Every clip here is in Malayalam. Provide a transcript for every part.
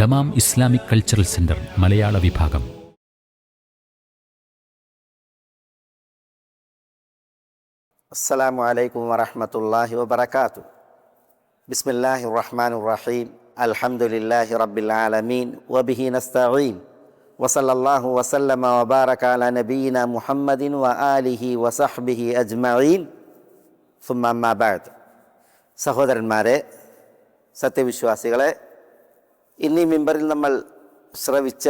ദമാം ഇസ്ലാമിക് കൾച്ചറൽ സെന്റർ മലയാള വിഭാഗം. അസ്സലാമു അലൈക്കും വറഹമത്തല്ലാഹി വബർക്കാത്തു ബിസ്മില്ലാഹി റഹ്മാൻ റഹീം. അൽഹംദുലില്ലാഹി റബ്ബിൽ ആലമീൻ. വബിഹി നസ്തഈൻ. വസല്ലല്ലാഹു വസല്ലമ വബാരക അല നബീന മുഹമ്മദിൻ വ ആലിഹി വസഹ്ബിഹി അജ്മഈൻ. സുമ്മ അമ്മാ ബഅദ് സഹോദരന്മാരെ സത്യവിശ്വാസികളെ ഇന്നീ മിമ്പറിൽ നമ്മൾ ശ്രവിച്ച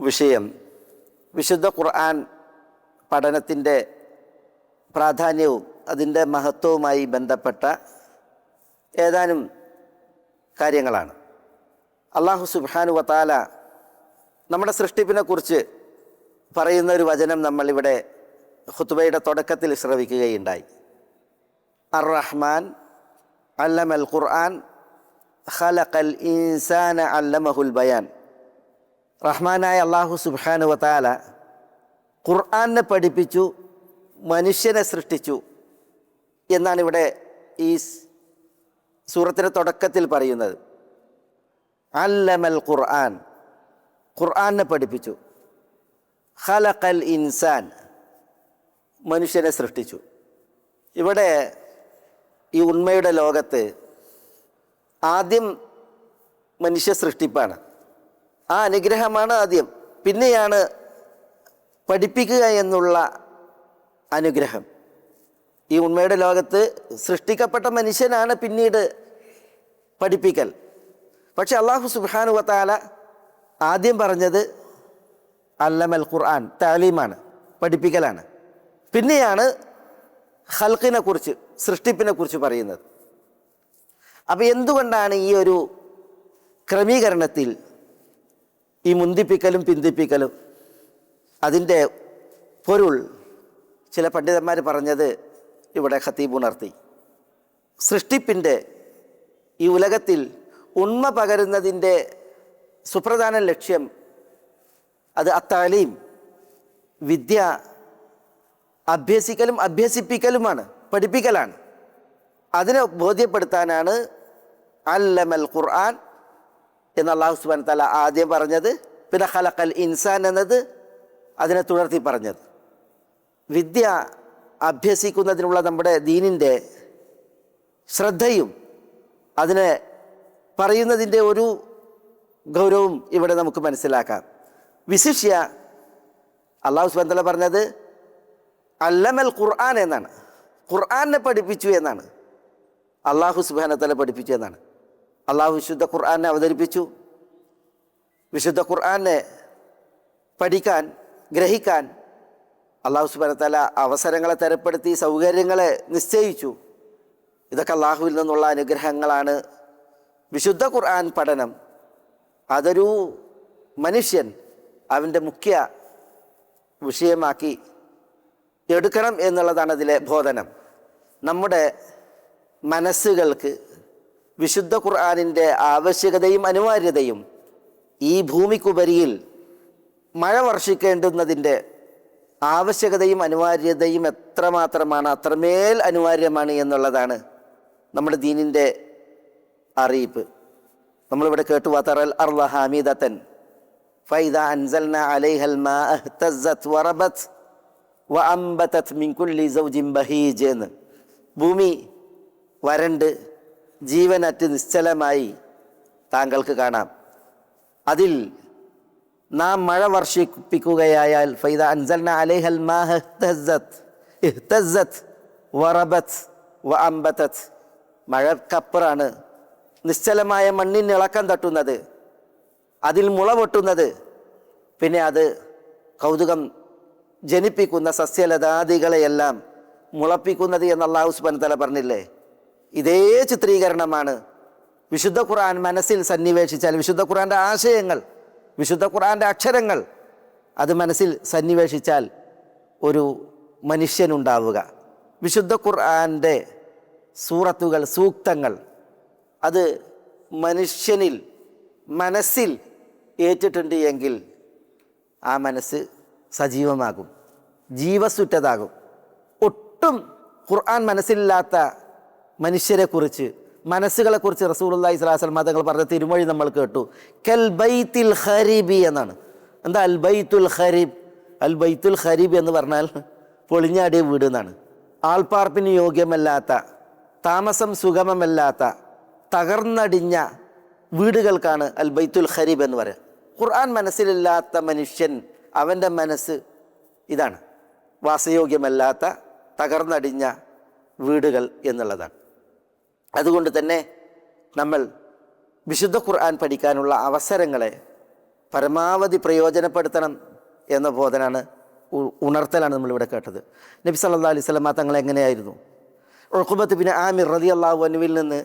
വിഷയം വിശുദ്ധ ഖുർആൻ പഠനത്തിന്റെ പ്രാധാന്യവും അതിന്റെ മഹത്വവുമായി ബന്ധപ്പെട്ട ഏതാനും കാര്യങ്ങളാണ്. അള്ളാഹു സുബാനു വത്താല നമ്മുടെ സൃഷ്ടിപ്പിനെക്കുറിച്ച് പറയുന്ന ഒരു വചനം നമ്മളിവിടെ ഹുത്തുബയുടെ തുടക്കത്തിൽ ശ്രവിക്കുകയുണ്ടായി. അർ റഹ്മാൻ അല്ലമൽ ഖുർആൻ ഖലഖൽ ഇൻസാന അല്ലമഹുൽ ബയാൻ. റഹ്മാനായ അള്ളാഹു സുബാനു വത്താല ഖുർആാനെ പഠിപ്പിച്ചു മനുഷ്യനെ സൃഷ്ടിച്ചു എന്നാണ് ഇവിടെ ഈ സൂറത്തിന്റെ തുടക്കത്തിൽ പറയുന്നത്. അല്ലമൽ ഖുർആൻ ഖുർആാനെ പഠിപ്പിച്ചു. ഖലഖൽ ഇൻസാൻ മനുഷ്യനെ സൃഷ്ടിച്ചു. ഇവിടെ ഈ ഉണ്മയുടെ ലോകത്ത് ആദ്യം മനുഷ്യ സൃഷ്ടിപ്പാണ്. ആ അനുഗ്രഹമാണ് ആദ്യം. പിന്നെയാണ് പഠിപ്പിക്കുക എന്നുള്ള അനുഗ്രഹം. ഈ ഉണ്മയുടെ ലോകത്ത് സൃഷ്ടിക്കപ്പെട്ട മനുഷ്യനാണ് പിന്നീട് പഠിപ്പിക്കൽ. പക്ഷെ അള്ളാഹു സുബാനു വത്താല ആദ്യം പറഞ്ഞത് അല്ലമൽ ഖുർആൻ താലീമാണ് പഠിപ്പിക്കലാണ്. പിന്നെയാണ് ഹൽക്കിനെ കുറിച്ച് സൃഷ്ടിപ്പിനെ കുറിച്ച് പറയുന്നത്. അപ്പോൾ എന്തുകൊണ്ടാണ് ഈ ഒരു ക്രമീകരണത്തിൽ ഈ മുന്തിപ്പിക്കലും പിന്തിപ്പിക്കലും അതിന്റെ പൊരുൾ ചില പണ്ഡിതന്മാർ പറഞ്ഞത് ഇവിടെ ഖത്തീബ് ഉണർത്തി. സൃഷ്ടിപ്പിന്റെ ഈ ഉലകത്തിൽ ഉണ്മ പകരുന്നതിന്റെ സുപ്രധാന ലക്ഷ്യം അത് അത്താലീം വിദ്യ അഭ്യസിക്കലും അഭ്യസിപ്പിക്കലുമാണ് പഠിപ്പിക്കലാണ്. അതിനെ ബോധ്യപ്പെടുത്താനാണ് അല്ലമൽ ഖുർആൻ എന്ന് അള്ളാഹു സുബാൻ തല ആദ്യം പറഞ്ഞത് പിന്നെ ഖലഖൽ ഇൻസാൻ എന്നത് അതിനെ തുടർത്തി പറഞ്ഞത്. വിദ്യ അഭ്യസിക്കുന്നതിനുള്ള നമ്മുടെ ദീനിന്റെ ശ്രദ്ധയും അതിനെ പറയുന്നതിന്റെ ഒരു ഗൗരവവും ഇവിടെ നമുക്ക് മനസ്സിലാക്കാം. വിശിഷ്യ അള്ളാഹു സുബാൻ തല പറഞ്ഞത് അല്ലമൽ ഖുർആൻ എന്നാണ്. ഖുർആനെ പഠിപ്പിച്ചു എന്നാണ്. അള്ളാഹു സുബാനത്തല പഠിപ്പിച്ചു എന്നാണ്. അള്ളാഹു വിശുദ്ധ ഖുർആനെ അവതരിപ്പിച്ചു. വിശുദ്ധ ഖുർആനെ പഠിക്കാൻ ഗ്രഹിക്കാൻ അള്ളാഹു സുബനത്തല അവസരങ്ങളെ തരപ്പെടുത്തി സൗകര്യങ്ങളെ നിശ്ചയിച്ചു. ഇതൊക്കെ അള്ളാഹുവിൽ നിന്നുള്ള അനുഗ്രഹങ്ങളാണ്. വിശുദ്ധ ഖുർആൻ പഠനം അതൊരു മനുഷ്യൻ അവന്റെ മുഖ്യ വിഷയമാക്കി എടുക്കണം എന്നുള്ളതാണ് അതിലെ ബോധനം. നമ്മുടെ മനസ്സുകൾക്ക് വിശുദ്ധ ഖുർആാനിന്റെ ആവശ്യകതയും അനിവാര്യതയും ഈ ഭൂമിക്കുപരിയിൽ മഴ വർഷിക്കേണ്ടുന്നതിന്റെ ആവശ്യകതയും അനിവാര്യതയും എത്രമാത്രമാണ് അത്രമേൽ അനിവാര്യമാണ് എന്നുള്ളതാണ് നമ്മുടെ ദീനിന്റെ അറിയിപ്പ്. നമ്മളിവിടെ കേട്ടു വതറൽ അർള ഹാമിദത്തൻ ഫൈദ അൻസൽന അലൈഹൽ മാ അഹ്തസ്സത് വറബത് മിൻ കുല്ലി ബഹീജ് എന്ന്. ഭൂമി വരണ്ട് ജീവനറ്റ് നിശ്ചലമായി താങ്കൾക്ക് കാണാം. അതിൽ നാം മഴ വർഷിപ്പിക്കുകയായാൽ ഫൈദ അൻസൽന അലൈഹൽ വറബത്ത് വ അമ്പത്തത്ത് മഴക്കപ്പുറാണ് നിശ്ചലമായ മണ്ണിന് ഇളക്കം തട്ടുന്നത് അതിൽ മുള പൊട്ടുന്നത്. പിന്നെ അത് കൗതുകം ജനിപ്പിക്കുന്ന സസ്യലതാദികളെയെല്ലാം മുളപ്പിക്കുന്നത് എന്ന് അള്ളാഹു സുബൻ തല പറഞ്ഞില്ലേ? ഇതേ ചിത്രീകരണമാണ്. വിശുദ്ധ ഖുർആൻ മനസ്സിൽ സന്നിവേശിച്ചാൽ വിശുദ്ധ ഖുർആന്റെ ആശയങ്ങൾ വിശുദ്ധ ഖുർആന്റെ അക്ഷരങ്ങൾ അത് മനസ്സിൽ സന്നിവേശിച്ചാൽ ഒരു മനുഷ്യനുണ്ടാവുക. വിശുദ്ധ ഖുർആന്റെ സൂറത്തുകൾ സൂക്തങ്ങൾ അത് മനുഷ്യനിൽ മനസ്സിൽ ഏറ്റിട്ടുണ്ട് എങ്കിൽ ആ മനസ്സ് സജീവമാകും ജീവസുറ്റതാകും. ഒട്ടും ഖുർആൻ മനസ്സിലില്ലാത്ത മനുഷ്യരെക്കുറിച്ച് മനസ്സുകളെ കുറിച്ച് റസൂലുള്ളാഹി സ്വല്ലല്ലാഹു അലൈഹി വസല്ലം തങ്ങൾ പറഞ്ഞ തിരുമൊഴി നമ്മൾ കേട്ടു. കൽ ബൈത്തിൽ ഹരിബി എന്നാണ്. എന്താ അൽ ബൈത്തുൽ ഹരീബ് അൽ ബൈത്തുൽ ഹരീബ് എന്ന് പറഞ്ഞാൽ പൊളിഞ്ഞാടിയ വീട് എന്നാണ്. ആൾപ്പാർപ്പിന് യോഗ്യമല്ലാത്ത താമസം സുഗമമല്ലാത്ത തകർന്നടിഞ്ഞ വീടുകൾക്കാണ് അൽ ബൈത്തുൽ ഖരീബ് എന്ന് പറയുക ഖുർആൻ മനസ്സിലില്ലാത്ത മനുഷ്യൻ അവന്റെ മനസ്സ് ഇതാണ്. വാസയോഗ്യമല്ലാത്ത തകർന്നടിഞ്ഞ വീടുകൾ എന്നുള്ളതാണ്. അതുകൊണ്ട് തന്നെ നമ്മൾ വിശുദ്ധ ഖുർആൻ പഠിക്കാനുള്ള അവസരങ്ങളെ പരമാവധി പ്രയോജനപ്പെടുത്തണം എന്ന ബോധനാണ് ഉണർത്തലാണ് നമ്മളിവിടെ കേട്ടത്. നബി സല്ലാ അലൈഹി സ്വലമ തങ്ങൾ എങ്ങനെയായിരുന്നു? ഉൾക്കുബത്ത് പിന്നെ ആമിർ റതി അള്ളാഹു അനുവിൽ നിന്ന്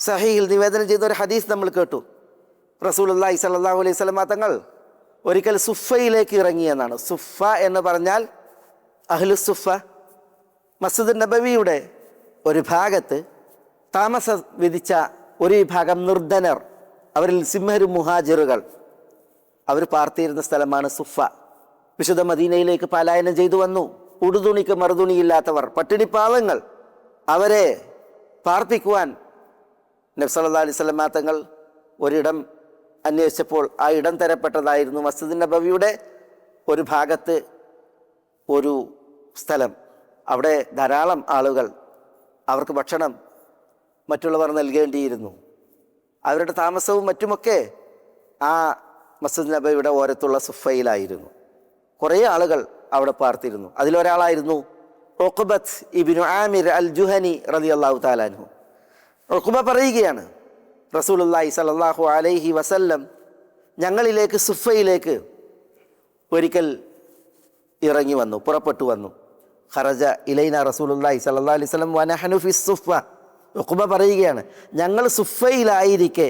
സഹിയിൽ നിവേദനം ചെയ്ത ഒരു ഹദീസ് നമ്മൾ കേട്ടു. റസൂൽ അള്ളാഹി സല്ലാഹു അലൈഹി സ്വലമ തങ്ങൾ ഒരിക്കൽ സുഫയിലേക്ക് ഇറങ്ങിയെന്നാണ്. സുഫ എന്ന് പറഞ്ഞാൽ അഹ്ലു സുഫ മസ്ജിദ് നബവിയുടെ ഒരു ഭാഗത്ത് താമസം വിധിച്ച ഒരു വിഭാഗം നിർദ്ധനർ അവരിൽ സിംഹരും മുഹാജിറുകൾ. അവർ പാർത്തിയിരുന്ന സ്ഥലമാണ് സുഫ. വിശുദ്ധ മദീനയിലേക്ക് പലായനം ചെയ്തു വന്നു. ഉടുതുണിക്ക് മറുതുണിയില്ലാത്തവർ പട്ടിണിപ്പാവങ്ങൾ അവരെ പാർപ്പിക്കുവാൻ നബ്സല്ലാ അലൈഹി സ്വലമാ തങ്ങൾ ഒരിടം അന്വേഷിച്ചപ്പോൾ ആ ഇടം തരപ്പെട്ടതായിരുന്നു മസ്ജിദ് നബവിയുടെ ഒരു ഭാഗത്ത് ഒരു സ്ഥലം. അവിടെ ധാരാളം ആളുകൾ. അവർക്ക് ഭക്ഷണം മറ്റുള്ളവർ നൽകേണ്ടിയിരുന്നു. അവരുടെ താമസവും മറ്റുമൊക്കെ ആ മസ്ജിദ് നബയുടെ ഓരത്തുള്ള സുഫയിലായിരുന്നു. കുറേ ആളുകൾ അവിടെ പാർത്തിരുന്നു. അതിലൊരാളായിരുന്നു ഒക്കുബത്ത് ഇബിനു ആമിർ അൽ ജുഹനി റതി അള്ളാഹു താലാനു ഒക്കുബ പറയുകയാണ് റസൂലുല്ലാഹി സലല്ലാഹു അലൈഹി വസല്ലം ഞങ്ങളിലേക്ക് സുഫയിലേക്ക് ഒരിക്കൽ ഇറങ്ങി വന്നു പുറപ്പെട്ടു വന്നു. ഖറജ ഇലൈന റസൂലുല്ലാഹി സല്ലല്ലാഹു അലൈഹി വസല്ലം വനഹനുഫി സുഫ ഉഖബ പറയുകയാണ് ഞങ്ങൾ സുഫയിലായിരിക്കെ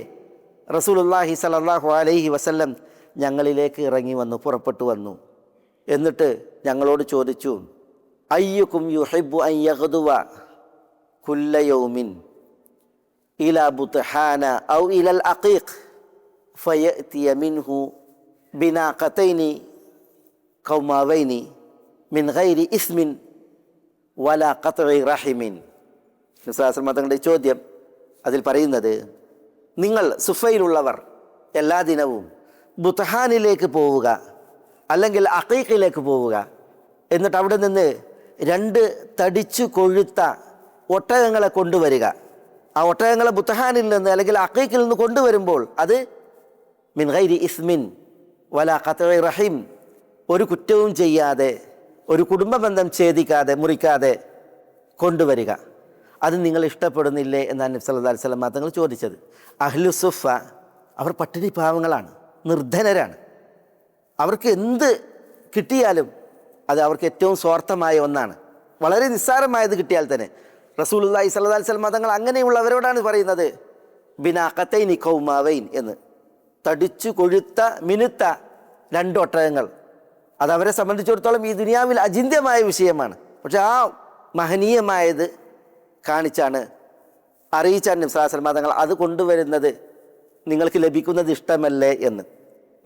റസൂലുല്ലാഹി സലാഹു അലൈഹി വസല്ലം ഞങ്ങളിലേക്ക് ഇറങ്ങി വന്നു പുറപ്പെട്ടു വന്നു. എന്നിട്ട് ഞങ്ങളോട് ചോദിച്ചു അയ്യുക്കും യുഹിബ്ബു അൻ യഗ്ദുവ കുല്ല യൗമിൻ ഇല ബുത്ഹാന ഔ ഇലൽ അഖീഖ് ഫയഅതിയ മിൻഹു ബിനാഖതൈനി കൗമാവൈനി മിൻ ഗൈരി ഇസ്മിൻ വല ഖത്ഇ റഹിമിൻ. തങ്ങളുടെ ചോദ്യം അതിൽ പറയുന്നത് നിങ്ങൾ സുഫയിലുള്ളവർ എല്ലാ ദിനവും ബുത്തഹാനിലേക്ക് പോവുക അല്ലെങ്കിൽ അക്കീഖിലേക്ക് പോവുക. എന്നിട്ട് അവിടെ നിന്ന് രണ്ട് തടിച്ചു കൊഴുത്ത ഒട്ടകങ്ങളെ കൊണ്ടുവരിക. ആ ഒട്ടകങ്ങളെ ബുത്തഹാനിൽ നിന്ന് അല്ലെങ്കിൽ അക്കൈക്കിൽ നിന്ന് കൊണ്ടുവരുമ്പോൾ അത് മിൻ ഗൈരി ഇസ്മിൻ വല ഖത്ഇ റഹിം. ഒരു കുറ്റവും ചെയ്യാതെ ഒരു കുടുംബ ബന്ധം ഛേദിക്കാതെ മുറിക്കാതെ കൊണ്ടുവരിക. അത് നിങ്ങൾ ഇഷ്ടപ്പെടുന്നില്ലേ എന്നാണ് നബി സല്ലല്ലാഹു അലൈഹി വസല്ലം തങ്ങൾ ചോദിച്ചത്. അഹ്ലുസുഫ അവർ പട്ടിണി പാവങ്ങളാണ് നിർധനരാണ്. അവർക്ക് എന്ത് കിട്ടിയാലും അത് അവർക്ക് ഏറ്റവും സ്വാർത്ഥമായ ഒന്നാണ്. വളരെ നിസ്സാരമായത് കിട്ടിയാൽ തന്നെ. റസൂലുള്ളാഹി സ്വല്ലല്ലാഹി അലൈഹി വസല്ലം തങ്ങൾ അങ്ങനെയുള്ളവരോടാണ് പറയുന്നത് ബിനാക്കത്തൈനി കൗമാവൈൻ എന്ന്. തടിച്ചു കൊഴുത്ത മിനുത്ത രണ്ടൊട്ടകങ്ങൾ അതവരെ സംബന്ധിച്ചിടത്തോളം ഈ ദുനിയാവിൽ അചിന്യമായ വിഷയമാണ്. പക്ഷെ ആ മഹനീയമായത് കാണിച്ചാണ് അറിയിച്ചാണ് നിസ്ലാസ്ലമ തങ്ങൾ അത് കൊണ്ടുവരുന്നത്. നിങ്ങൾക്ക് ലഭിക്കുന്നത് ഇഷ്ടമല്ലേ എന്ന്.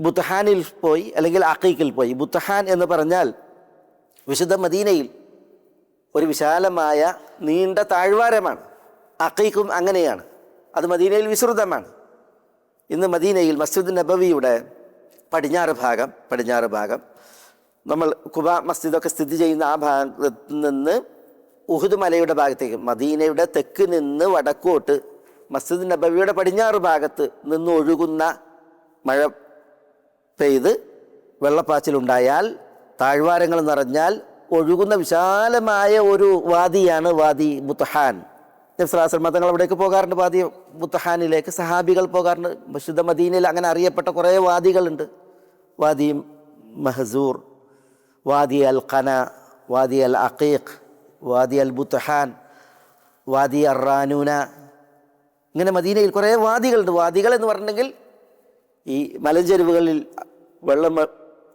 ബുത്തഹാനിൽ പോയി അല്ലെങ്കിൽ അക്കീക്കിൽ പോയി. ബുത്തഹാൻ എന്ന് പറഞ്ഞാൽ വിശുദ്ധ മദീനയിൽ ഒരു വിശാലമായ നീണ്ട താഴ്വാരമാണ്. അക്കീക്കും അങ്ങനെയാണ്. അത് മദീനയിൽ വിശ്രുതമാണ് ഇന്ന് മദീനയിൽ മസ്ജിദ് നബവിയുടെ പടിഞ്ഞാറ് ഭാഗം പടിഞ്ഞാറ് ഭാഗം നമ്മൾ കുബ മസ്ജിദൊക്കെ സ്ഥിതി ചെയ്യുന്ന ആ ഭാഗത്ത് നിന്ന് ഉഹുദ് മലയുടെ ഭാഗത്തേക്ക് മദീനയുടെ തെക്ക് നിന്ന് വടക്കോട്ട് മസ്ജിദ് നബവിയുടെ പടിഞ്ഞാറ് ഭാഗത്ത് നിന്ന് ഒഴുകുന്ന മഴ പെയ്ത് വെള്ളപ്പാച്ചിലുണ്ടായാൽ താഴ്വാരങ്ങൾ നിറഞ്ഞാൽ ഒഴുകുന്ന വിശാലമായ ഒരു വാദിയാണ് വാദി മുത്തഹാൻ. നബ്സലാസ്ലമ തങ്ങൾ അവിടേക്ക് പോകാറുണ്ട്. വാദി മുത്തഹാനിലേക്ക് സഹാബികൾ പോകാറുണ്ട്. മസ്ജിദ് മദീനയിൽ അങ്ങനെ അറിയപ്പെട്ട കുറേ വാദികളുണ്ട്. വാദി മഹസൂർ വാദി അൽ ഖന വാദി അൽ അഖീഖ് വാദി അൽ ബുത്തഹാൻ വാദി അറാനൂന ഇങ്ങനെ മദീനയിൽ കുറേ വാദികളുണ്ട്. വാദികൾ എന്ന് പറഞ്ഞിട്ടുണ്ടെങ്കിൽ ഈ മലഞ്ചെരുവുകളിൽ വെള്ളം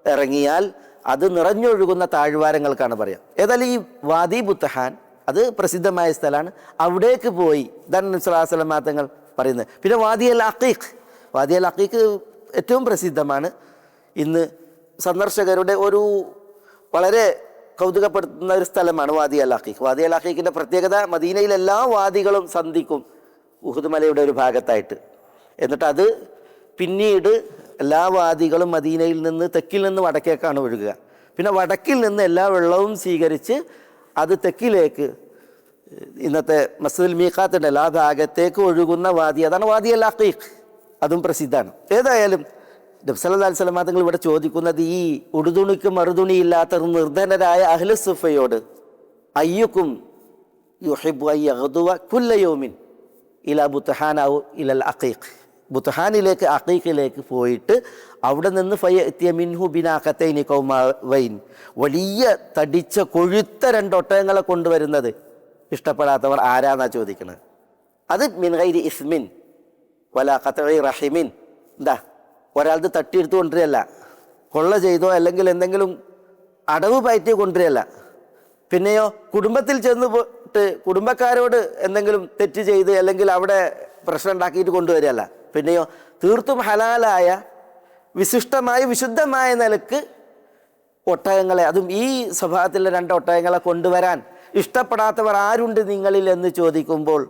ഇറങ്ങിയാൽ അത് നിറഞ്ഞൊഴുകുന്ന താഴ്വാരങ്ങൾക്കാണ് പറയാം. ഏതായാലും ഈ വാദി ബുത്തഹാൻ അത് പ്രസിദ്ധമായ സ്ഥലമാണ്. അവിടേക്ക് പോയി ഇതാണ് സ്വലാസ്ലം തങ്ങൾ പറയുന്നത്. പിന്നെ വാദി അൽ അഖീഖ്. വാദി അൽ അഖീഖ് ഏറ്റവും പ്രസിദ്ധമാണ്. ഇന്ന് സന്ദർശകരുടെ ഒരു വളരെ കൗതുകപ്പെടുത്തുന്ന ഒരു സ്ഥലമാണ് വാദി അലാഖീഖ് വാദി അലാഖീഖിന്റെ പ്രത്യേകത മദീനയിൽ എല്ലാ വാദികളും സന്ധിക്കും ഉഹുദ് മലയുടെ ഒരു ഭാഗത്തായിട്ട്. എന്നിട്ട് അത് പിന്നീട് എല്ലാ വാദികളും മദീനയിൽ നിന്ന് തെക്കിൽ നിന്ന് വടക്കേക്കാണ് ഒഴുകുക. പിന്നെ വടക്കിൽ നിന്ന് എല്ലാ വെള്ളവും സ്വീകരിച്ച് അത് തെക്കിലേക്ക് ഇന്നത്തെ മസ്ജിദുൽ മീഖാത്തുണ്ടല്ലോ ആ ഭാഗത്തേക്ക് ഒഴുകുന്ന വാദി. അതാണ് വാദി അൽ അതും പ്രസിദ്ധമാണ്. ഏതായാലും നബ്സല്ലാ തങ്ങൾ ഇവിടെ ചോദിക്കുന്നത് ഈ ഉടുതുണിക്ക് മറുതുണി ഇല്ലാത്ത നിർധനരായ അഹ്ലുസുഫയോട് അയ്യുക്കും യുഹിബു അഹദുവ കുല്ലയോമിൻ ഇല ബുത്തഹാനാവു ഇലൽ അഖീഖ്. ബുത്തഹാനിലേക്ക് അഖീഖിലേക്ക് പോയിട്ട് അവിടെ നിന്ന് ഫയ്യ മിൻഹു ബിനാഖത്തൈനി കൗമാവൈൻ. വലിയ തടിച്ച കൊഴുത്ത രണ്ട് ഒട്ടകങ്ങളെ കൊണ്ടുവരുന്നത്. ഇഷ്ടപ്പെടാത്തവർ ആരാന്നാ ചോദിക്കുന്നത് അത് മിൻഹൈരി ഇസ്മിൻ. വല ഖത്തഈ റഹിമിൻ. എന്താ? ഒരാൾക്ക് തട്ടിയെടുത്ത് കൊണ്ടുവരികയല്ല. കൊള്ള ചെയ്തോ അല്ലെങ്കിൽ എന്തെങ്കിലും അടവ് പയറ്റി കൊണ്ടുവരികയല്ല. പിന്നെയോ കുടുംബത്തിൽ ചെന്ന് പോയിട്ട് കുടുംബക്കാരോട് എന്തെങ്കിലും തെറ്റ് ചെയ്ത് അല്ലെങ്കിൽ അവിടെ പ്രശ്നം ഉണ്ടാക്കിയിട്ട് കൊണ്ടുവരികയല്ല. പിന്നെയോ തീർത്തും ഹലാലായ വിശിഷ്ടമായ വിശുദ്ധമായ നിലയ്ക്ക് ഒട്ടകങ്ങളെ അതും ഈ സ്വഭാവത്തിലെ രണ്ട് ഒട്ടകങ്ങളെ കൊണ്ടുവരാൻ ഇഷ്ടപ്പെടാത്തവർ ആരുണ്ട് നിങ്ങളിൽ എന്ന് ചോദിക്കുമ്പോൾ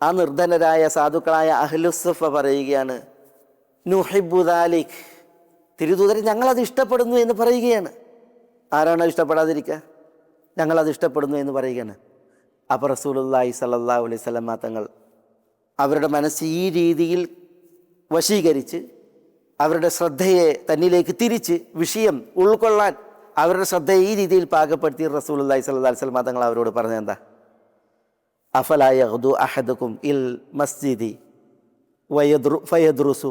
ആ നിർധനരായ സാധുക്കളായ അഹ്ലുസഫ പറയുകയാണ് നുഹിബുദാലിഖ് തിരുദൂതരൻ ഞങ്ങളത് ഇഷ്ടപ്പെടുന്നു എന്ന് പറയുകയാണ്. ആരാണോ ഇഷ്ടപ്പെടാതിരിക്കുക? ഞങ്ങളത് ഇഷ്ടപ്പെടുന്നു എന്ന് പറയുകയാണ്. അപ്പോൾ റസൂലുല്ലാഹി സല്ലാ അലൈഹി സ്വലമ തങ്ങൾ അവരുടെ മനസ്സ് ഈ രീതിയിൽ വശീകരിച്ച് അവരുടെ ശ്രദ്ധയെ തന്നിലേക്ക് തിരിച്ച് വിഷയം ഉൾക്കൊള്ളാൻ അവരുടെ ശ്രദ്ധയെ ഈ രീതിയിൽ പാകപ്പെടുത്തി റസൂലുല്ലാഹി സല്ലാ സ്വലമ തങ്ങൾ അവരോട് പറഞ്ഞത് എന്താ? അഫലായ അഹദുക്കും ഇൽ മസ്ജിദി വയദ്രു ഫയദ്രുസു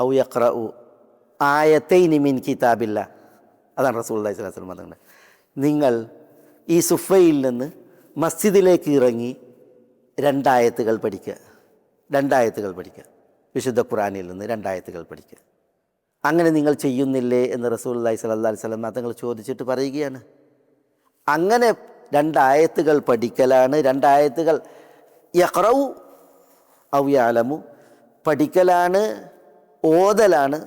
ഔ ആയത്തൈനി മിൻ കിതാബില്ല. അതാണ് അലൈഹി വസല്ലം തങ്ങൾ നിങ്ങൾ ഈ സുഫയിൽ നിന്ന് മസ്ജിദിലേക്ക് ഇറങ്ങി രണ്ടായത്തുകൾ പഠിക്കുക. രണ്ടായത്തുകൾ പഠിക്കുക. വിശുദ്ധ ഖുറാനിൽ നിന്ന് രണ്ടായത്തുകൾ പഠിക്കുക. അങ്ങനെ നിങ്ങൾ ചെയ്യുന്നില്ലേ എന്ന് സ്വല്ലല്ലാഹു അലൈഹി വസല്ലം തങ്ങൾ ചോദിച്ചിട്ട് പറയുകയാണ്. അങ്ങനെ രണ്ടായത്തുകൾ പഠിക്കലാണ് രണ്ടായത്തുകൾ യഖ്റഉ ഔയാലമു പഠിക്കലാണ് ഓതലാണ്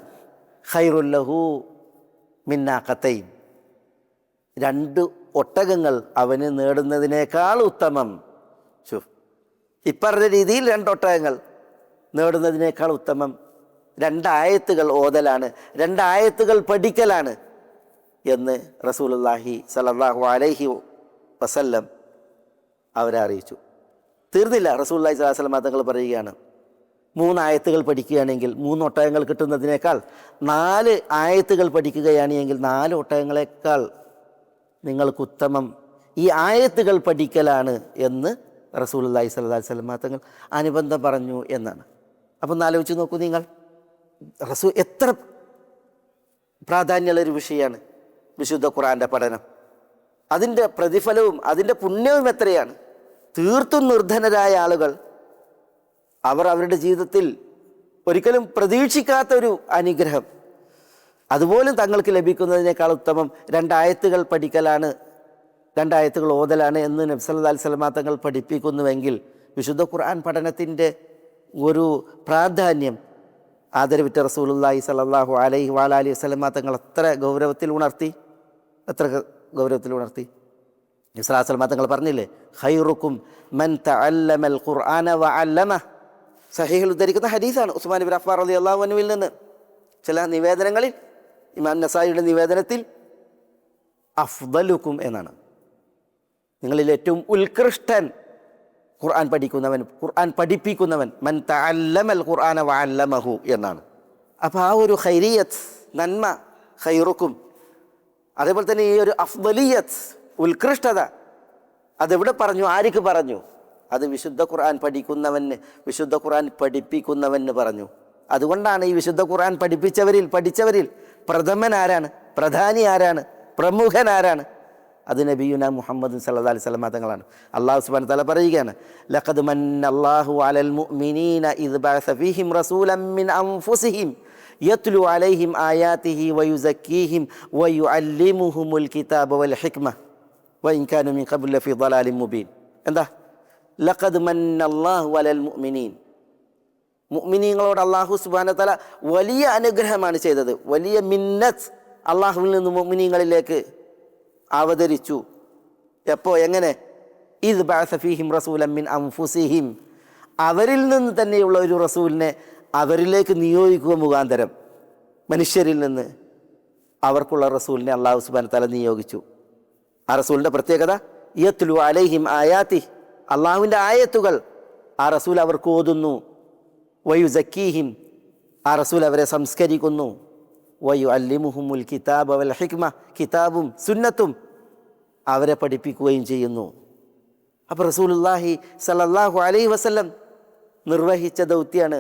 ഹൈറുല്ലഹു മിന്നാക്കത്തയും രണ്ട് ഒട്ടകങ്ങൾ അവന് നേടുന്നതിനേക്കാൾ ഉത്തമം. ചു ഇപ്പറഞ്ഞ രീതിയിൽ രണ്ട് ഒട്ടകങ്ങൾ നേടുന്നതിനേക്കാൾ ഉത്തമം. രണ്ടായത്തുകൾ ഓതലാണ് രണ്ടായത്തുകൾ പഠിക്കലാണ് എന്ന് റസൂലുള്ളാഹി സലാഹു അലൈഹി വസല്ലം അവരെ അറിയിച്ചു. തീർന്നില്ല റസൂല്ലാഹി സ്വലാസ്ലം തങ്ങൾ പറയുകയാണ്. മൂന്നായത്തുകൾ പഠിക്കുകയാണെങ്കിൽ മൂന്ന് ഒട്ടകങ്ങൾ കിട്ടുന്നതിനേക്കാൾ നാല് ആയത്തുകൾ പഠിക്കുകയാണെങ്കിൽ നാല് ഒട്ടകങ്ങളെക്കാൾ നിങ്ങൾക്ക് ഉത്തമം. ഈ ആയത്തുകൾ പഠിക്കലാണ് എന്ന് റസൂലുല്ലാഹി സ്വല്ലല്ലാഹി സ്വലം തങ്ങൾ അനുബന്ധം പറഞ്ഞു എന്നാണ്. അപ്പം ഒന്ന് ആലോചിച്ച് നോക്കൂ നിങ്ങൾ. റസൂ എത്ര പ്രാധാന്യമുള്ളൊരു വിഷയമാണ് വിശുദ്ധ ഖുറാന്റെ പഠനം. അതിന്റെ പ്രതിഫലവും അതിന്റെ പുണ്യവും എത്രയാണ്? തീർത്തും നിർധനരായ ആളുകൾ അവർ അവരുടെ ജീവിതത്തിൽ ഒരിക്കലും പ്രതീക്ഷിക്കാത്ത ഒരു അനുഗ്രഹം. അതുപോലും തങ്ങൾക്ക് ലഭിക്കുന്നതിനേക്കാൾ ഉത്തമം രണ്ടായത്തുകൾ പഠിക്കലാണ് രണ്ടായത്തുകൾ ഓതലാണ് എന്ന് നബ്സല്ലാ തങ്ങൾ പഠിപ്പിക്കുന്നുവെങ്കിൽ വിശുദ്ധ ഖുർആൻ പഠനത്തിന്റെ ഒരു പ്രാധാന്യം ആദരവിറ്റ റസൂലുല്ലാഹി സലാഹു അലൈഹി വാലാലി വസ്ലമാ തങ്ങൾ അത്ര ഗൗരവത്തിൽ ഉണർത്തി എത്ര ഗൗരവത്തിൽ ഉണർത്തി. നബ്സലാ ഇസ്ലാസ്ലമ തങ്ങൾ പറഞ്ഞില്ലേ ഹൈറുക്കും മൻ തഅല്ലമൽ ഖുർആന വ അല്ലമ സഹീഹിൽ ഉദ്ധരിക്കുന്ന ഹദീസാണ്. ഉസ്മാൻ ഇബ്ൻ അഫ്ഫാർ റളിയല്ലാഹു അൻഹുവിൽ നിന്ന്. ചില നിവേദനങ്ങളിൽ ഇമാം നസായിയുടെ നിവേദനത്തിൽ അഫ്ദലുക്കും എന്നാണ്. നിങ്ങളിൽ ഏറ്റവും ഉത്കൃഷ്ടൻ ഖുർആൻ പഠിക്കുന്നവൻ ഖുർആൻ പഠിപ്പിക്കുന്നവൻ മൻ തല്ലമൽ ഖുർആന വല്ലമഹു എന്നാണ്. അപ്പോൾ ആ ഒരു ഹൈരിയത്ത് നന്മ ഹൈറുക്കും അതേപോലെ തന്നെ ഈ ഒരു അഫ്ദലിയത്ത് ഉത്കൃഷ്ടത അതെവിടെ പറഞ്ഞു? ആർക്ക് പറഞ്ഞു? അത് വിശുദ്ധ ഖുർആൻ പഠിക്കുന്നവന് വിശുദ്ധ ഖുർആൻ പഠിപ്പിക്കുന്നവന് പറഞ്ഞു. അതുകൊണ്ടാണ് ഈ വിശുദ്ധ ഖുർആൻ പഠിപ്പിച്ചവരിൽ പഠിച്ചവരിൽ പ്രഥമൻ ആരാണ്? പ്രധാനി ആരാണ്? പ്രമുഖൻ ആരാണ്? അത് നബിയുന മുഹമ്മദ് സല്ലാ അലൈഹി സ്വലം തങ്ങളാണ്. അള്ളാഹു സുബാൻ തല പറയുകയാണ് ലഖദ് മന്ന അല്ലാഹു അലൽ മുഅ്മിനീന ഇദ് ബഅസ ഫീഹിം റസൂലൻ മിൻ അൻഫുസിഹിം യത്ലു അലൈഹിം ആയാതിഹി വയുസക്കീഹിം വയുഅല്ലിമുഹുമുൽ കിതാബ വൽ ഹിക്മ വഇൻ കാനു മിൻ ഖബ്ല ഫീ ളലാലിൻ മുബീൻ. എന്താ? ലഖദ് മന്നല്ലാഹു അലൽ മുഅ്മിനീൻ. മുഅ്മിനീങ്ങളോട് അള്ളാഹു തആല വലിയ അനുഗ്രഹമാണ് ചെയ്തത്. വലിയ മിന്നത്ത് അള്ളാഹുവിൽ നിന്ന് മുഅ്മിനീങ്ങളിലേക്ക് അവതരിച്ചു. എപ്പോ എങ്ങനെ? ഇത് റസൂലൻ മിൻ അംഫുസിഹിം അവരിൽ നിന്ന് തന്നെയുള്ള ഒരു റസൂലിനെ അവരിലേക്ക് നിയോഗിക്കുക മുഖാന്തരം. മനുഷ്യരിൽ നിന്ന് അവർക്കുള്ള റസൂലിനെ അള്ളാഹു സുബാൻ തല നിയോഗിച്ചു. ആ റസൂലിന്റെ പ്രത്യേകത യത്ലു അലൈഹിം ആയാത്തി അള്ളാഹുവിന്റെ ആയത്തുകൾ ആ റസൂൽ അവർക്ക് ഓതുന്നു. വയു ജക്കീഹിം ആ റസൂൽ അവരെ സംസ്കരിക്കുന്നു. വയു അല്ലിമുഹുമുൽ കിതാബ് അവൽ ഹിക്മ. കിതാബും സുന്നത്തും അവരെ പഠിപ്പിക്കുകയും ചെയ്യുന്നു. അപ്പോൾ റസൂലുല്ലാഹി സലല്ലാഹു അലൈഹി വസ്ലം നിർവഹിച്ച ദൗത്യാണ്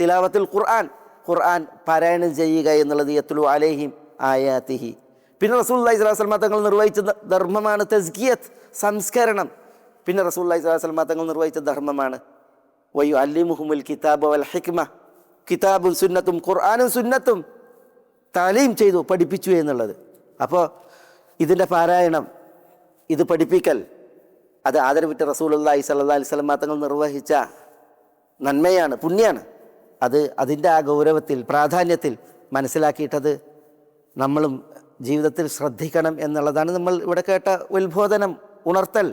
തിലാവത്തുൽ ഖുർആൻ. ഖുർആൻ പാരായണം ചെയ്യുക എന്നുള്ളത് യത്തുലു അലേഹിം ആയാത്തിഹി പിന്നെ റസൂൽ അലൈഹി വസ്ലമ തങ്ങൾ നിർവഹിച്ച ധർമ്മമാണ് തസ്കിയത്ത് സംസ്കരണം. പിന്നെ റസൂൽ സ്വലാഹു വസ്ലമ തങ്ങൾ നിർവഹിച്ച ധർമ്മമാണ്. വയു അല്ലിമുഹുമുൽ കിതാബ് വൽ ഹിക്മ. കിതാബും സുന്നത്തും ഖുർആാനും സുന്നത്തും താലീം ചെയ്തു പഠിപ്പിച്ചു എന്നുള്ളത്. അപ്പോൾ ഇതിന്റെ പാരായണം ഇത് പഠിപ്പിക്കൽ അത് ആദരവിറ്റ റസൂലുള്ളാഹി സ്വല്ലല്ലാഹി അലൈഹി വസല്ലം തങ്ങൾ നിർവഹിച്ച നന്മയാണ് പുണ്യാണ്. അത് അതിന്റെ ആ ഗൗരവത്തിൽ പ്രാധാന്യത്തിൽ മനസ്സിലാക്കിയിട്ടത് നമ്മളും ജീവിതത്തിൽ ശ്രദ്ധിക്കണം എന്നുള്ളതാണ് നമ്മൾ ഇവിടെ കേട്ട ഉത്ബോധനം ഉണർത്തൽ.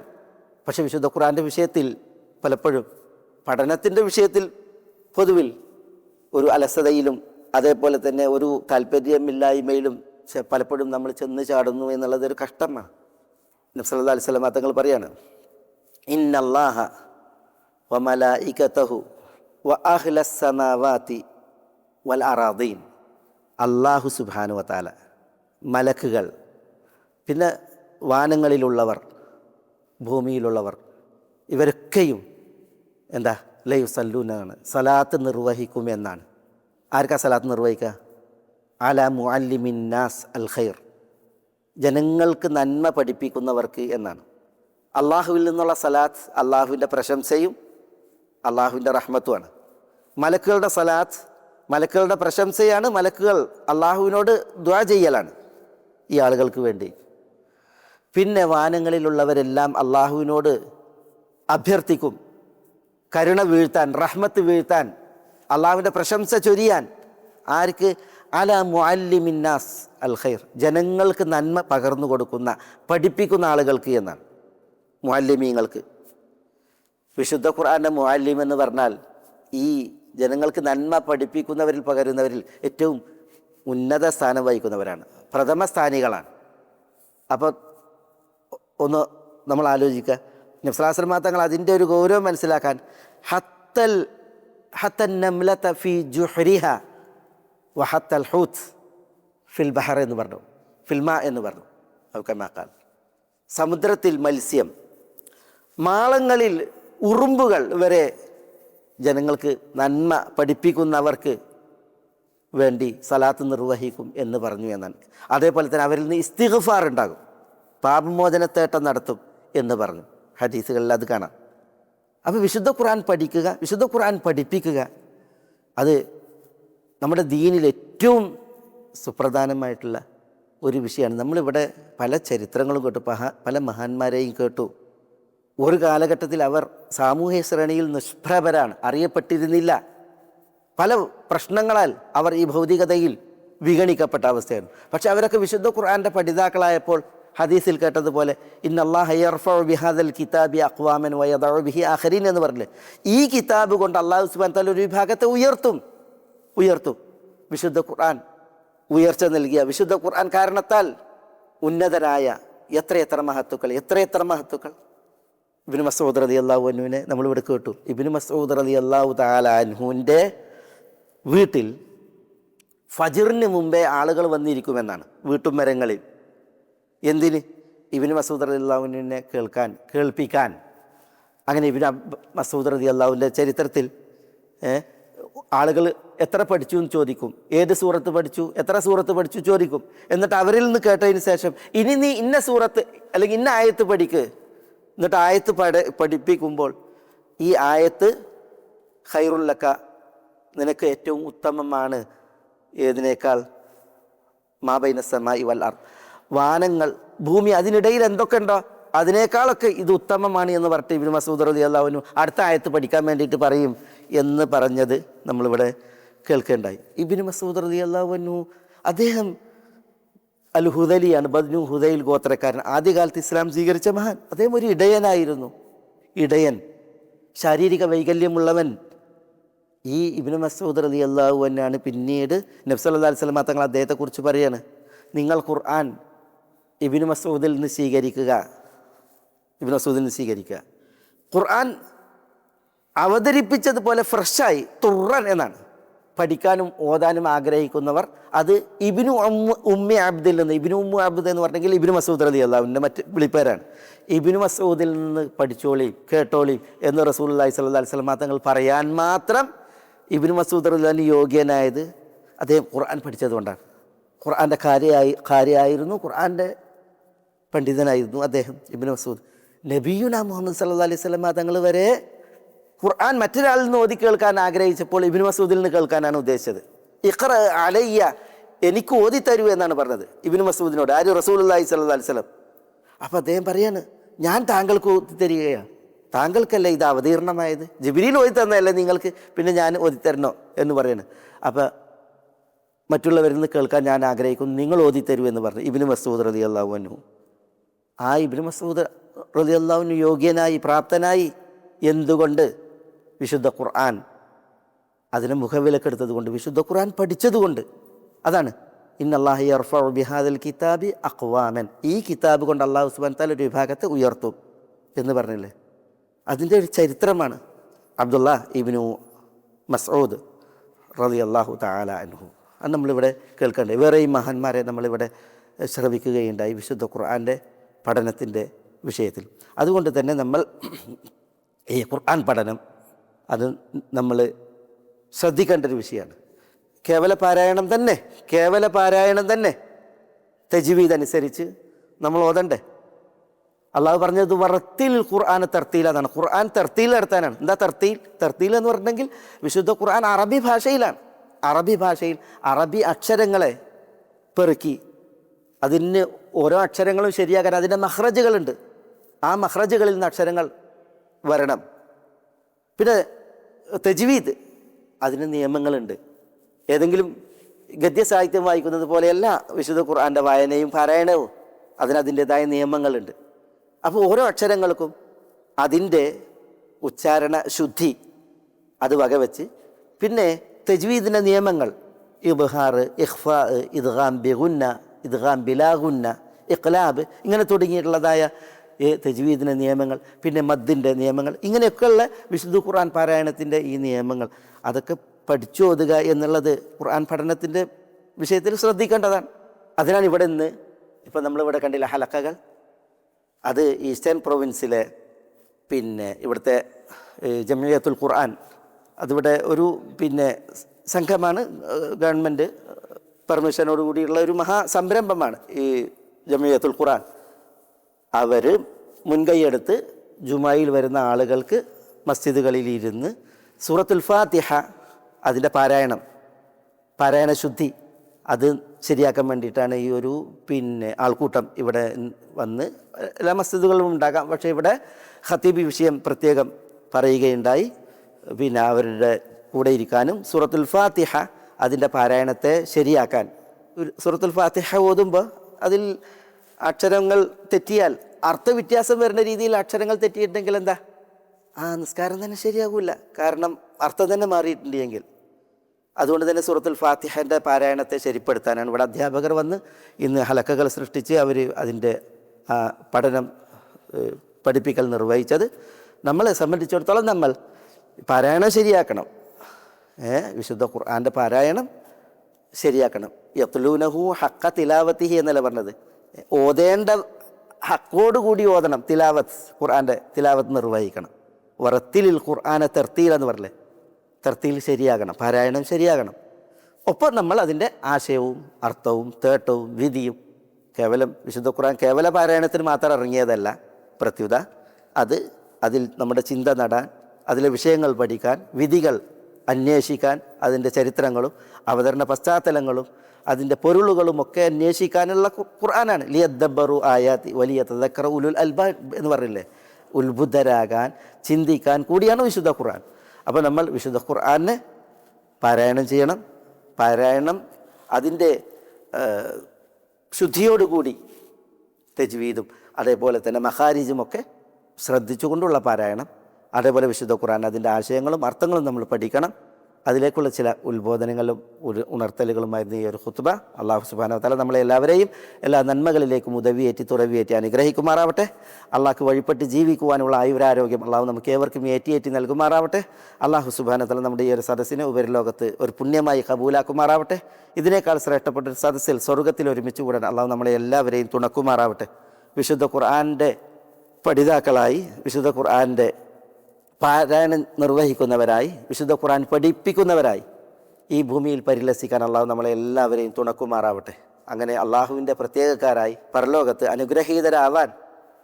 പക്ഷേ വിശുദ്ധ ഖുറാന്റെ വിഷയത്തിൽ പലപ്പോഴും പഠനത്തിന്റെ വിഷയത്തിൽ പൊതുവിൽ ഒരു അലസതയിലും അതേപോലെ തന്നെ ഒരു താല്പര്യമില്ലായ്മയിലും പലപ്പോഴും നമ്മൾ ചെന്ന് ചാടുന്നു എന്നുള്ളത് ഒരു കഷ്ടമാണ് നബ്സല്ലാ അലൈഹി സ്വലമ തങ്ങൾ പറയാണ് ഇന്നല്ലാഹ വമലായികതഹു വ അഹ്ലസ്സമാവാതി വൽ അറാദീൻ. അള്ളാഹു സുബാനു മലക്കുകൾ പിന്നെ വാനങ്ങളിലുള്ളവർ ഭൂമിയിലുള്ളവർ. ഇവരൊക്കെയും എന്താ? ലൈവ് സല്ലൂനാണ് സലാത്ത് നിർവഹിക്കുമെന്നാണ് ആർക്കാ സലാത്ത് നിർവഹിക്കുക അല മുഅല്ലിമിന്നാസ് അൽ ഖൈർ. ജനങ്ങൾക്ക് നന്മ പഠിപ്പിക്കുന്നവർക്ക് എന്നാണ്. അള്ളാഹുവിൽ നിന്നുള്ള സലാത്ത് അള്ളാഹുവിന്റെ പ്രശംസയും അള്ളാഹുവിന്റെ റഹ്മത്തുമാണ്. മലക്കുകളുടെ സലാത്ത് മലക്കുകളുടെ പ്രശംസയാണ് മലക്കുകൾ അള്ളാഹുവിനോട് ദ്വാ ചെയ്യലാണ് ഈ ആളുകൾക്ക് വേണ്ടി. പിന്നെ വാനങ്ങളിലുള്ളവരെല്ലാം അള്ളാഹുവിനോട് അഭ്യർത്ഥിക്കും. കരുണ വീഴ്ത്താൻ റഹ്മത്ത് വീഴ്ത്താൻ അള്ളാഹുവിന്റെ പ്രശംസ ചൊരിയാൻ. ആർക്ക്? അല മുഅല്ലിമിന്നാസ് അൽ ഖൈർ. ജനങ്ങൾക്ക് നന്മ പകർന്നു കൊടുക്കുന്ന പഠിപ്പിക്കുന്ന ആളുകൾക്ക് എന്നാണ്. മുഅല്ലിമീങ്ങൾക്ക്. വിശുദ്ധ ഖുർആാന്റെ മുഅല്ലിം എന്ന് പറഞ്ഞാൽ ഈ ജനങ്ങൾക്ക് നന്മ പഠിപ്പിക്കുന്നവരിൽ പകരുന്നവരിൽ ഏറ്റവും ഉന്നത സ്ഥാനം വഹിക്കുന്നവരാണ്. പ്രഥമ സ്ഥാനികളാണ്. അപ്പോൾ ഒന്ന് നമ്മൾ ആലോചിക്കുക. നബ്സലാസ്ലമാ തങ്ങൾ അതിന്റെ ഒരു ഗൗരവം മനസ്സിലാക്കാൻ ഹത്തൽ ഹത്തൻ നംലത ഫി ജുഹരിഹ വഹത്തൽ ഹൂത്ത് ഫിൽ ബഹർ എന്ന് പറഞ്ഞു. ഫിൽമ എന്ന് പറഞ്ഞു. ഔക്കമാക്കാൽ സമുദ്രത്തിൽ മത്സ്യം മാളങ്ങളിൽ ഉറുമ്പുകൾ വരെ ജനങ്ങൾക്ക് നന്മ പഠിപ്പിക്കുന്നവർക്ക് വേണ്ടി സലാത്ത് നിർവഹിക്കും എന്ന് പറഞ്ഞു എന്നാണ്. അതേപോലെ തന്നെ അവരിൽ നിന്ന് ഇസ്തിഗഫാർ ഉണ്ടാകും. പാപമോചനത്തേട്ടം നടത്തും എന്ന് പറഞ്ഞു. ഹദീസുകളിൽ അത് കാണാം. അപ്പോൾ വിശുദ്ധ ഖുർആൻ പഠിക്കുക വിശുദ്ധ ഖുർആൻ പഠിപ്പിക്കുക അത് നമ്മുടെ ദീനിൽ ഏറ്റവും സുപ്രധാനമായിട്ടുള്ള ഒരു വിഷയമാണ്. നമ്മളിവിടെ പല ചരിത്രങ്ങളും കേട്ടു പല മഹാന്മാരെയും കേട്ടു. ഒരു കാലഘട്ടത്തിൽ അവർ സാമൂഹ്യ ശ്രേണിയിൽ നിഷ്പ്രഭരാണ് അറിയപ്പെട്ടിരുന്നില്ല. പല പ്രശ്നങ്ങളാൽ അവർ ഈ ഭൗതികതയിൽ വിഗണിക്കപ്പെട്ട അവസ്ഥയാണ്. പക്ഷെ അവരൊക്കെ വിശുദ്ധ ഖുർആന്റെ പഠിതാക്കളായപ്പോൾ ഹദീസിൽ കേട്ടതുപോലെ ബിഹാദൽ കിതാബി അക്വാമൻ ബിഹി ആഖരീൻ എന്ന് പറഞ്ഞില്ലേ? ഈ കിതാബ് കൊണ്ട് അള്ളാഹു സുബാൻ തല ഒരു വിഭാഗത്തെ ഉയർത്തും. ഉയർത്തും. വിശുദ്ധ ഖുർആൻ ഉയർച്ച നൽകിയ വിശുദ്ധ ഖുർആൻ കാരണത്താൽ ഉന്നതരായ എത്രയെത്ര മഹത്തുക്കൾ എത്രയെത്ര മഹത്തുക്കൾ. ഇബിന് മസൂദ് റതി അള്ളാഹു അനുവിനെ നമ്മളിവിടെ കേട്ടു ഇബിന് മസൂദ് റതി അള്ളാഹു താലാൻഹുവിന്റെ വീട്ടിൽ ഫജിറിന് മുമ്പേ ആളുകൾ വന്നിരിക്കുമെന്നാണ്. വീട്ടുമരങ്ങളിൽ. എന്തിന്? ഇബിന് മസൂദ് റതി അള്ളാഹുവിനെ കേൾക്കാൻ കേൾപ്പിക്കാൻ. അങ്ങനെ അബ് മസൂദ് റതി അള്ളാഹുവിന്റെ ചരിത്രത്തിൽ ആളുകൾ എത്ര പഠിച്ചു എന്ന് ചോദിക്കും. ഏത് സൂറത്ത് പഠിച്ചു? എത്ര സൂറത്ത് പഠിച്ചു ചോദിക്കും. എന്നിട്ട് അവരിൽ നിന്ന് കേട്ടതിന് ശേഷം ഇനി നീ ഇന്ന സൂറത്ത് അല്ലെങ്കിൽ ഇന്ന ആയത്ത് പഠിക്ക്. എന്നിട്ട് ആയത്ത് പഠ പഠിപ്പിക്കുമ്പോൾ ഈ ആയത്ത് ഹൈറുള്ളക്ക നിനക്ക് ഏറ്റവും ഉത്തമമാണ് ഏതിനേക്കാൾ? മാബൈനസമായി വൽ വാനങ്ങൾ ഭൂമി അതിനിടയിൽ എന്തൊക്കെ ഉണ്ടോ അതിനേക്കാളൊക്കെ ഇത് ഉത്തമമാണ് എന്ന് പറഞ്ഞിട്ട് ഇബിന് മസൂദ് റലി അള്ളാഹുനു അടുത്ത ആയത്ത് പഠിക്കാൻ വേണ്ടിയിട്ട് പറയും എന്ന് പറഞ്ഞത് നമ്മളിവിടെ കേൾക്കേണ്ടായി. ഇബിന് മസൂദ് റലി അള്ളാഹുനു അദ്ദേഹം അൽ ഹുദലിയാണ് ബദ്നു ഹുദയിൽ ഗോത്രക്കാരൻ. ആദ്യകാലത്ത് ഇസ്ലാം സ്വീകരിച്ച മഹാൻ. അദ്ദേഹം ഒരു ഇടയനായിരുന്നു. ഇടയൻ ശാരീരിക വൈകല്യമുള്ളവൻ. ഈ ഇബിന് മസൂദ് അലി അള്ളാഹു തന്നെയാണ് പിന്നീട് നബ്സല്ലാ അലിസ്ലാം തങ്ങൾ അദ്ദേഹത്തെക്കുറിച്ച് പറയാണ്. നിങ്ങൾ ഖുർആൻ ഇബിന് മസൂദിൽ നിന്ന് സ്വീകരിക്കുക. ഇബിന് മസൂദിൽ നിന്ന് സ്വീകരിക്കുക. ഖുർആൻ അവതരിപ്പിച്ചതുപോലെ ഫ്രഷായി തുറൻ എന്നാണ്. പഠിക്കാനും ഓതാനും ആഗ്രഹിക്കുന്നവർ അത് ഇബിനു ഉമ്മ ഉമ്മ അബ്ദിൽ നിന്ന് ഇബിനു ഉമ്മ ആബ്ദ് എന്ന് പറഞ്ഞെങ്കിൽ ഇബിനു മസൂദ് അലി അള്ളാഹുവിന്റെ മറ്റ് വിളിപ്പേരാണ്. ഇബിനു മസൂദിൽ നിന്ന് പഠിച്ചോളിയും കേട്ടോളിയും എന്ന് റസൂൽ അള്ളഹി സ്വല്ലാ വസ്ലമ തങ്ങൾ പറയാൻ മാത്രം ഇബിനു മസൂദ് അലിന് യോഗ്യനായത് അദ്ദേഹം ഖുർആൻ പഠിച്ചതുകൊണ്ടാണ്. ഖുർആന്റെ കാര്യമായി കാര്യമായിരുന്നു ഖുർആന്റെ പണ്ഡിതനായിരുന്നു അദ്ദേഹം ഇബിന് മസൂദ്. നബിയുന മുഹമ്മദ് സല്ലാ അലൈഹി സ്വലമ തങ്ങൾ വരെ ഖുർആൻ മറ്റൊരാളിൽ നിന്ന് ഓതി കേൾക്കാൻ ആഗ്രഹിച്ചപ്പോൾ ഇബിന് മസൂദിൽ നിന്ന് കേൾക്കാനാണ് ഉദ്ദേശിച്ചത്. ഇഖ്റ അലയ്യ എനിക്ക് ഓതി തരൂ എന്നാണ് പറഞ്ഞത് ഇബിന് മസൂദിനോട് ആര്? റസൂൽ അല്ലാഹി സ്വല്ലാ അലൈഹി സ്വലം അപ്പോൾ അദ്ദേഹം പറയാണ് ഞാൻ താങ്കൾക്ക് ഓതി തരികയാണ്. താങ്കൾക്കല്ല ഇത് അവതീർണമായത്? ജിബിരിയിൽ ഓതി തന്നതല്ലേ നിങ്ങൾക്ക്? പിന്നെ ഞാൻ ഓതി തരണോ? എന്ന് പറയുന്നത് അപ്പോൾ മറ്റുള്ളവരിൽ നിന്ന് കേൾക്കാൻ ഞാൻ ആഗ്രഹിക്കുന്നു നിങ്ങൾ ഓതി തരൂ എന്ന് പറഞ്ഞു ഇബിന് മസൂദ് റതി അള്ളാഹു അനു ആ ഇബിന് മസൂദ് അള്ളാഹുവിന് യോഗ്യനായി പ്രാപ്തനായി എന്തുകൊണ്ട്? വിശുദ്ധ ഖുർആൻ. അതിനെ മുഖവിലക്കെടുത്തത് കൊണ്ട് വിശുദ്ധ ഖുർആൻ പഠിച്ചതുകൊണ്ട് അതാണ്. ഇന്നല്ലാഹി അർഫ ബിഹാദൽ കിതാബി അഖ്വാമൻ. ഈ കിതാബ് കൊണ്ട് അള്ളാഹു സുബാൻ താൽ ഒരു വിഭാഗത്തെ ഉയർത്തും എന്ന് പറഞ്ഞില്ലേ? അതിന്റെ ഒരു ചരിത്രമാണ് അബ്ദുള്ള ഇബിനു മസൂദ് റതി അള്ളാഹു താല അനുഹു അത് നമ്മളിവിടെ കേൾക്കണ്ടേ. ഈ മഹാന്മാരെ നമ്മളിവിടെ ശ്രവിക്കുകയുണ്ടായി വിശുദ്ധ ഖുർആന്റെ പഠനത്തിന്റെ വിഷയത്തിൽ. അതുകൊണ്ട് തന്നെ നമ്മൾ ഈ ഖുർആൻ പഠനം അത് നമ്മൾ ശ്രദ്ധിക്കേണ്ട ഒരു വിഷയമാണ്. കേവല പാരായണം തന്നെ കേവല പാരായണം തന്നെ. തെജീവീത് അനുസരിച്ച് നമ്മൾ ഓതണ്ടേ? അള്ളാഹു പറഞ്ഞത് വറത്തിൽ ഖുർആൻ തർത്തീൽ അതാണ് ഖുർആൻ തർത്തീൽ നടത്താനാണ്. എന്താ തർത്തീൽ? തർത്തീൽ എന്ന് പറഞ്ഞിട്ടുണ്ടെങ്കിൽ വിശുദ്ധ ഖുർആൻ അറബി ഭാഷയിലാണ്. അറബി ഭാഷയിൽ അറബി അക്ഷരങ്ങളെ പെറുക്കി അതിന് ഓരോ അക്ഷരങ്ങളും ശരിയാക്കാൻ അതിന്റെ മഹ്റജുകളുണ്ട്. ആ മഹ്റജുകളിൽ നിന്ന് അക്ഷരങ്ങൾ വരണം. പിന്നെ തെജ്വീദ് അതിന് നിയമങ്ങളുണ്ട്. ഏതെങ്കിലും ഗദ്യസാഹിത്യം വായിക്കുന്നത് പോലെയല്ല വിശുദ്ധ ഖുർആന്റെ വായനയും പാരായണവും. അതിനതിന്റെതായ നിയമങ്ങളുണ്ട്. അപ്പോൾ ഓരോ അക്ഷരങ്ങൾക്കും അതിന്റെ ഉച്ചാരണ ശുദ്ധി അത് വകവെച്ച് പിന്നെ തെജ്വീദിന്റെ നിയമങ്ങൾ. ഇബ്ഹാർ ഇഖ്ഫാ ഇദ്ഗാം ബിഗുന്ന ഇദ്ഗാം ബിലാഗുന്ന ഇഖ്ലാബ് ഇങ്ങനെ തുടങ്ങിയിട്ടുള്ളതായ ഈ തെജ്വീദിന്റെ നിയമങ്ങൾ പിന്നെ മദ്ദിന്റെ നിയമങ്ങൾ ഇങ്ങനെയൊക്കെയുള്ള വിശുദ്ധ ഖുർആൻ പാരായണത്തിന്റെ ഈ നിയമങ്ങൾ അതൊക്കെ പഠിച്ചു ഓതുക എന്നുള്ളത് ഖുർആൻ പഠനത്തിന്റെ വിഷയത്തിൽ ശ്രദ്ധിക്കേണ്ടതാണ്. അതിനാണ് ഇവിടെ നിന്ന് ഇപ്പം നമ്മളിവിടെ കണ്ടില്ല ഹലക്കകൾ. അത് ഈസ്റ്റേൺ പ്രൊവിൻസിലെ പിന്നെ ഇവിടുത്തെ ജമിയത്തുൽ ഖുർആൻ. അതിവിടെ ഒരു പിന്നെ സംഘമാണ് ഗവൺമെന്റ് പെർമിഷനോട് കൂടിയുള്ള ഒരു മഹാ സംരംഭമാണ് ഈ ജമിയത്തുൽ ഖുറാൻ അവർ മുൻകൈയെടുത്ത് ജുമായിൽ വരുന്ന ആളുകൾക്ക് മസ്ജിദുകളിൽ ഇരുന്ന് സൂറത്തുൽ ഫാത്തിഹ അതിന്റെ പാരായണം പാരായണ ശുദ്ധി അത് ശരിയാക്കാൻ വേണ്ടിയിട്ടാണ് ഈ ഒരു പിന്നെ ആൾക്കൂട്ടം ഇവിടെ വന്ന് എല്ലാ മസ്ജിദുകളും ഉണ്ടാകാം. പക്ഷേ ഇവിടെ ഖത്തീബ് വിഷയം പ്രത്യേകം പറയുകയുണ്ടായി. പിന്നെ അവരുടെ കൂടെ ഇരിക്കാനും സൂറത്തുൽ ഫാത്തിഹ അതിന്റെ പാരായണത്തെ ശരിയാക്കാൻ. സുഹൃത്തുൽ ഫാത്തിഹ ഓതുമ്പോൾ അതിൽ അക്ഷരങ്ങൾ തെറ്റിയാൽ അർത്ഥവ്യത്യാസം വരുന്ന രീതിയിൽ അക്ഷരങ്ങൾ തെറ്റിയിട്ടുണ്ടെങ്കിൽ എന്താ? ആ നിസ്കാരം തന്നെ ശരിയാകില്ല കാരണം അർത്ഥം തന്നെ മാറിയിട്ടുണ്ടെങ്കിൽ അതുകൊണ്ട് തന്നെ സുഹൃത്തുൽ ഫാത്തിഹന്റെ പാരായണത്തെ ശരിപ്പെടുത്താനാണ് ഇവിടെ അധ്യാപകർ വന്ന് ഇന്ന് ഹലക്കകൾ സൃഷ്ടിച്ച് അവർ അതിന്റെ പഠനം പഠിപ്പിക്കൽ നിർവഹിച്ചത്. നമ്മളെ സംബന്ധിച്ചിടത്തോളം നമ്മൾ പാരായണം ശരിയാക്കണം. വിശുദ്ധ ഖുർആാന്റെ പാരായണം ശരിയാക്കണം. യത്ലൂനഹു ഹക്ക തിലാവത്തിഹി എന്നല്ല പറഞ്ഞത്? ഓതേണ്ട ഹക്കോടുകൂടി ഓതണം തിലാവത്ത് ഖുർആാന്റെ തിലാവത്ത് നിർവഹിക്കണം. വറത്തിലിൽ ഖുർആാനെ തെർത്തിയിൽ എന്ന് പറഞ്ഞില്ലേ? തെർത്തിയിൽ ശരിയാകണം പാരായണം ശരിയാകണം. ഒപ്പം നമ്മൾ അതിന്റെ ആശയവും അർത്ഥവും തേട്ടവും വിധിയും കേവലം വിശുദ്ധ ഖുർആൻ കേവല പാരായണത്തിന് മാത്രം ഇറങ്ങിയതല്ല. പ്രത്യുത അത് അതിൽ നമ്മുടെ ചിന്ത നടാൻ അതിലെ വിഷയങ്ങൾ പഠിക്കാൻ വിധികൾ അന്വേഷിക്കാൻ അതിന്റെ ചരിത്രങ്ങളും അവതരണ പശ്ചാത്തലങ്ങളും അതിന്റെ പൊരുളുകളും ഒക്കെ അന്വേഷിക്കാനുള്ള ഖുർആനാണ്. ലിയദ്ബറു ആയാത്തി വലിയ തദക്കറ ഉലുൽ അൽബ എന്ന് പറയില്ലേ ഉത്ബുദ്ധരാകാൻ ചിന്തിക്കാൻ കൂടിയാണ് വിശുദ്ധ ഖുർആൻ. അപ്പോൾ നമ്മൾ വിശുദ്ധ ഖുർആനെ പാരായണം ചെയ്യണം. പാരായണം അതിന്റെ ശുദ്ധിയോടുകൂടി തെജ്വീദും അതേപോലെ തന്നെ മഹാരിജുമൊക്കെ ശ്രദ്ധിച്ചുകൊണ്ടുള്ള പാരായണം. അതേപോലെ വിശുദ്ധ ഖുർആൻ അതിന്റെ ആശയങ്ങളും അർത്ഥങ്ങളും നമ്മൾ പഠിക്കണം. അതിലേക്കുള്ള ചില ഉത്ബോധനങ്ങളും ഒരു ഉണർത്തലുകളുമായിരുന്നു ഈ ഒരു ഖുത്ബ അള്ളാഹു സുബാന തല നമ്മളെ എല്ലാവരെയും എല്ലാ നന്മകളിലേക്കും ഉദവിയേറ്റി തുറവിയേറ്റി അനുഗ്രഹിക്കുമാറാവട്ടെ. അള്ളാഹ്ക്ക് വഴിപ്പെട്ട് ജീവിക്കുവാനുള്ള ആയുരാരോഗ്യം അള്ളാഹു നമുക്ക് ഏവർക്കും ഏറ്റിയേറ്റി നൽകുമാറാവട്ടെ. അള്ളാഹു സുബാന തല നമ്മുടെ ഈ ഒരു സദസ്സിനെ ഉപരിലോകത്ത് ഒരു പുണ്യമായി കബൂലാക്കുമാറാവട്ടെ. ഇതിനേക്കാൾ ശ്രേഷ്ഠപ്പെട്ട ഒരു സദസ്സിൽ സ്വർഗത്തിൽ ഒരുമിച്ച് കൂടാൻ അള്ളാഹു നമ്മളെ എല്ലാവരെയും തുണക്കുമാറാവട്ടെ. വിശുദ്ധ ഖുർആാന്റെ പഠിതാക്കളായി വിശുദ്ധ ഖുർആന്റെ പാരായണം നിർവഹിക്കുന്നവരായി വിശുദ്ധ ഖുർആൻ പഠിപ്പിക്കുന്നവരായി ഈ ഭൂമിയിൽ പരിലസിക്കാൻ അള്ളാഹു നമ്മളെ എല്ലാവരെയും തുണക്കുമാറാവട്ടെ. അങ്ങനെ അള്ളാഹുവിന്റെ പ്രത്യേകക്കാരായി പരലോകത്ത് അനുഗ്രഹീതരാവാൻ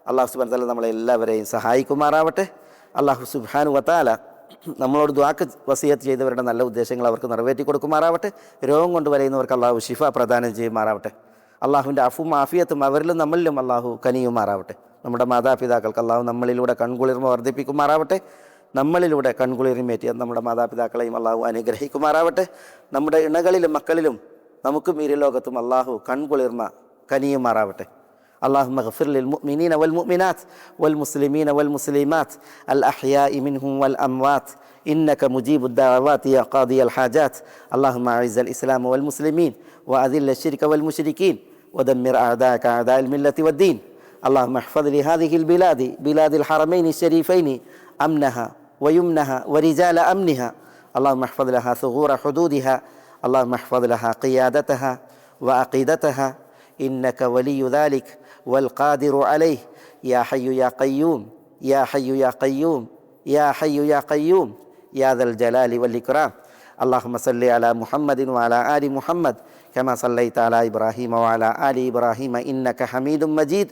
അള്ളാഹു സുബാൻ തല നമ്മളെ എല്ലാവരെയും സഹായിക്കുമാറാവട്ടെ. അള്ളാഹു സുബാനു വത്താല നമ്മളോട് ദ്വാക്ക് വസീയത്ത് ചെയ്തവരുടെ നല്ല ഉദ്ദേശങ്ങൾ അവർക്ക് നിറവേറ്റി കൊടുക്കുമാറാവട്ടെ. രോഗം കൊണ്ട് വരയുന്നവർക്ക് അള്ളാഹു ഷിഫ പ്രദാനം ചെയ്യുമാറാവട്ടെ. അള്ളാഹുവിന്റെ അഫും ആഫിയത്തും അവരിലും നമ്മളിലും അള്ളാഹു കനിയുമാറാവട്ടെ. നമ്മുടെ മാതാപിതാക്കൾക്ക് അള്ളാഹു നമ്മളിലൂടെ കൺകുളിർമ വർദ്ധിപ്പിക്കുമാറാവട്ടെ നമ്മളിലൂടെ കൺകുളിർമേറ്റി നമ്മുടെ മാതാപിതാക്കളെയും അള്ളാഹു അനുഗ്രഹിക്കുമാറാവട്ടെ നമ്മുടെ ഇണകളിലും മക്കളിലും നമുക്കും ഇരുലോകത്തും അള്ളാഹു കൺകുളിർമ കനിയുമാറാവട്ടെ اللهم اغفر للمؤمنين والمؤمنات والمسلمين والمسلمات الأحياء منهم والأموات إنك مجيب الدعوات يا قاضي الحاجات اللهم أعز الإسلام والمسلمين وأذل الشرك والمشركين ودمر أعداءك أعداء الملة والدين اللهم احفظ لهذه البلاد بلاد الحرمين الشريفين أمنها ويمنها ورجال أمنها. اللهم احفظ لها ثغور حدودها اللهم احفظ لها قيادتها وعقيدتها. إنك ولي ذلك والقادر عليه. يا حي يا قيوم يا حي يا قيوم يا حي يا قيوم يا ذا الجلال والإكرام. اللهم صل على محمد وعلى آل محمد كما صليت على إبراهيم وعلى آل إبراهيم إنك حميد مجيد.